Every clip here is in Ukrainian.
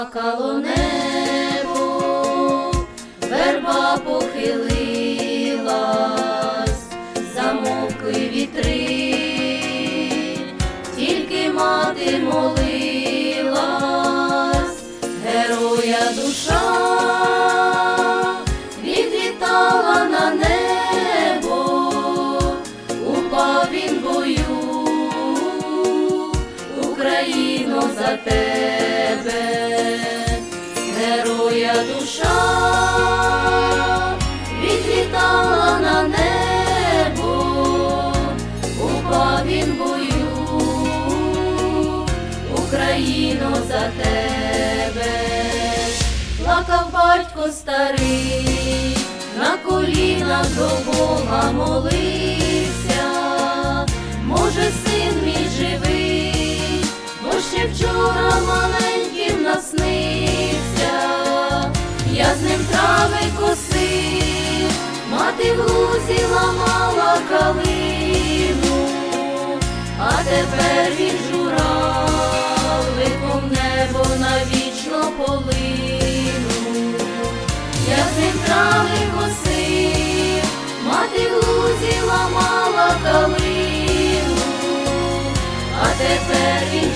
заплакало небо, верба похилилась, замовкли вітри, тільки мати молилась, героя душа відлітала на небо, упав він бою, Україно за тебе, душа відлітала на небо, упав він бою, Україно за тебе, плакав батько старий, на колінах до Бога молився, може син мій живий, бо ще вчора маленьким наснився, трави косив, мати в лузі ламала калину, а тепер він журавликом небо навічно полину. Я ним трави косив, мати в лузі ламала калину, а тепер він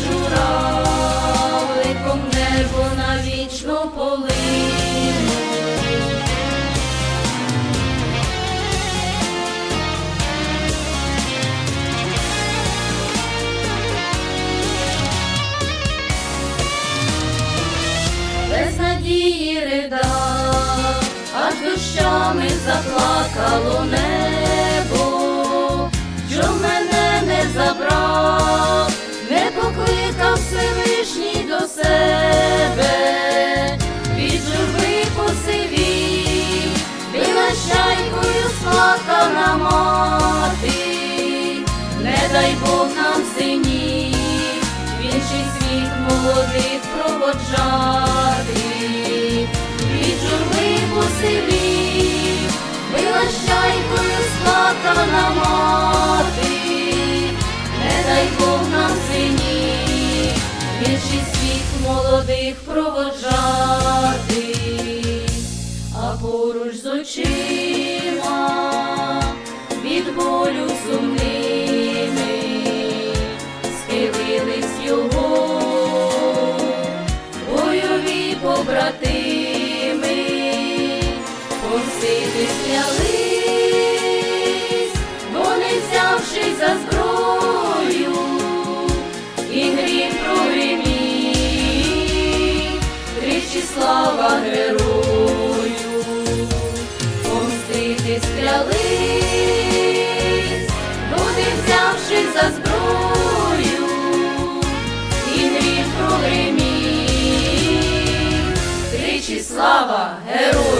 надії рида, аж дощами заплакало небо, посивів, била щайкою сплакана мати, не дай Бог нам синів, більший світ молодих проводжати, а поруч з очима вони взявшись за зброю, і грім прогримів, тричі слава герою, помстити стрялись, вони взявшись за зброю, і грім прогримів, тричі слава герою.